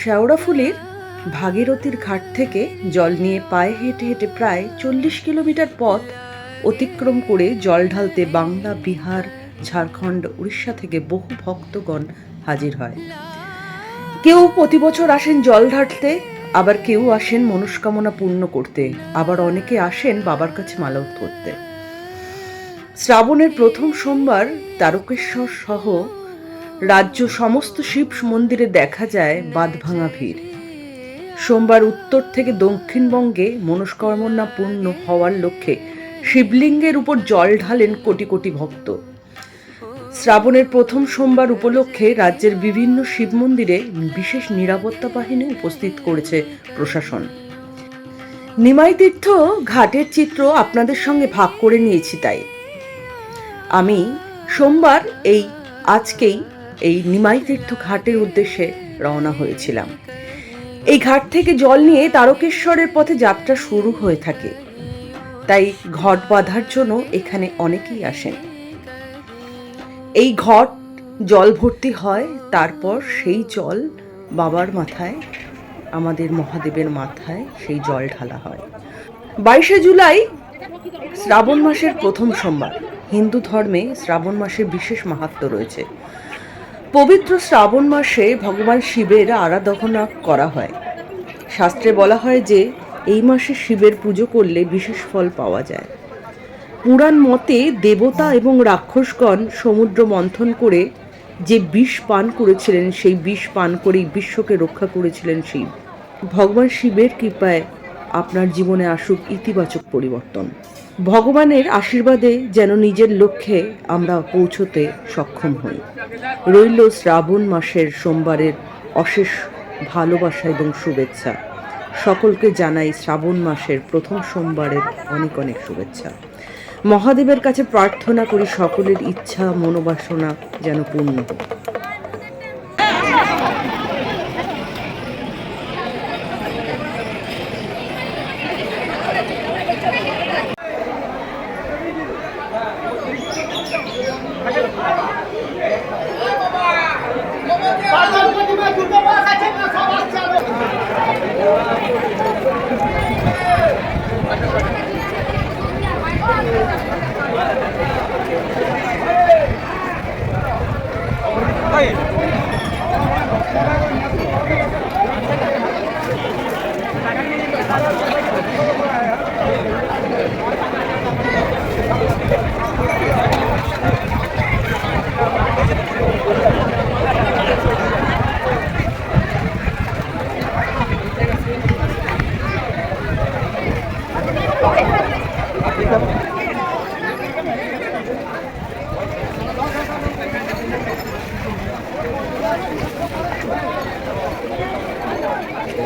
শেওড়াফুলির ভাগীরথীর ঘাট থেকে জল নিয়ে পায়ে হেঁটে হেঁটে প্রায় চল্লিশ কিলোমিটার পথ অতিক্রম করে জল ঢালতে বাংলা, বিহার, ঝাড়খণ্ড, উড়িষ্যা থেকে বহু ভক্তগণ হাজির হয়। কেউ প্রতি বছর আসেন জল ঢালতে, আবার কেউ আসেন মনস্কামনা পূর্ণ করতে, আবার অনেকে আসেন বাবার কাছে মালা করতে শ্রাবণের প্রথম সোমবার তারকেশ্বর সহ রাজ্য সমস্ত শিব মন্দিরে দেখা যায় বাঁধভাঙা ভিড়। সোমবার উত্তর থেকে দক্ষিণবঙ্গে মনস্কামনা পূর্ণ হওয়ার লক্ষ্যে শিবলিঙ্গের উপর জল ঢালেন কোটি কোটি ভক্ত। শ্রাবণের প্রথম সোমবার উপলক্ষে রাজ্যের বিভিন্ন শিব মন্দিরে বিশেষ নিরাপত্তা বাহিনী উপস্থিত করেছে প্রশাসন। নিমাই তীর্থ ঘাটের চিত্র আপনাদের সঙ্গে ভাগ করে নিয়েছি তাই। আমি সোমবার এই আজকেই এই নিমাই তীর্থ ঘাটের উদ্দেশ্যে রওনা হয়েছিলাম। এই ঘাট থেকে জল নিয়ে তারকেশ্বরের পথে যাত্রা শুরু হয়ে থাকে। তাই ঘট বাঁধার জন্য এখানে অনেকেই আসেন। এই ঘট জল ভর্তি হয়, তারপর সেই জল বাবার মাথায়, আমাদের মহাদেবের মাথায় সেই জল ঢালা হয়। বাইশে জুলাই শ্রাবণ মাসের প্রথম সোমবার। হিন্দু ধর্মে শ্রাবণ মাসের বিশেষ মাহাত্ম্য রয়েছে। পবিত্র শ্রাবণ মাসে ভগবান শিবের আরাধনা করা হয়। শাস্ত্রে বলা হয় যে, এই মাসে শিবের পুজো করলে বিশেষ ফল পাওয়া যায়। পুরাণ মতে দেবতা এবং রাক্ষসগণ সমুদ্র মন্থন করে যে বিষ পান করেছিলেন, সেই বিষ পান করেই বিশ্বকে রক্ষা করেছিলেন শিব। ভগবান শিবের কৃপায় আপনার জীবনে আসুক ইতিবাচক পরিবর্তন। ভগবানের আশীর্বাদে যেন নিজের লক্ষ্যে আমরা পৌঁছতে সক্ষম হই। রইল শ্রাবণ মাসের সোমবারের অশেষ ভালোবাসা এবং শুভেচ্ছা। সকলকে জানাই শ্রাবণ মাসের প্রথম সোমবারের অনেক অনেক শুভেচ্ছা। মহাদেবের কাছে প্রার্থনা করি সকলের ইচ্ছা, মনোবাসনা যেন পূর্ণ হোক।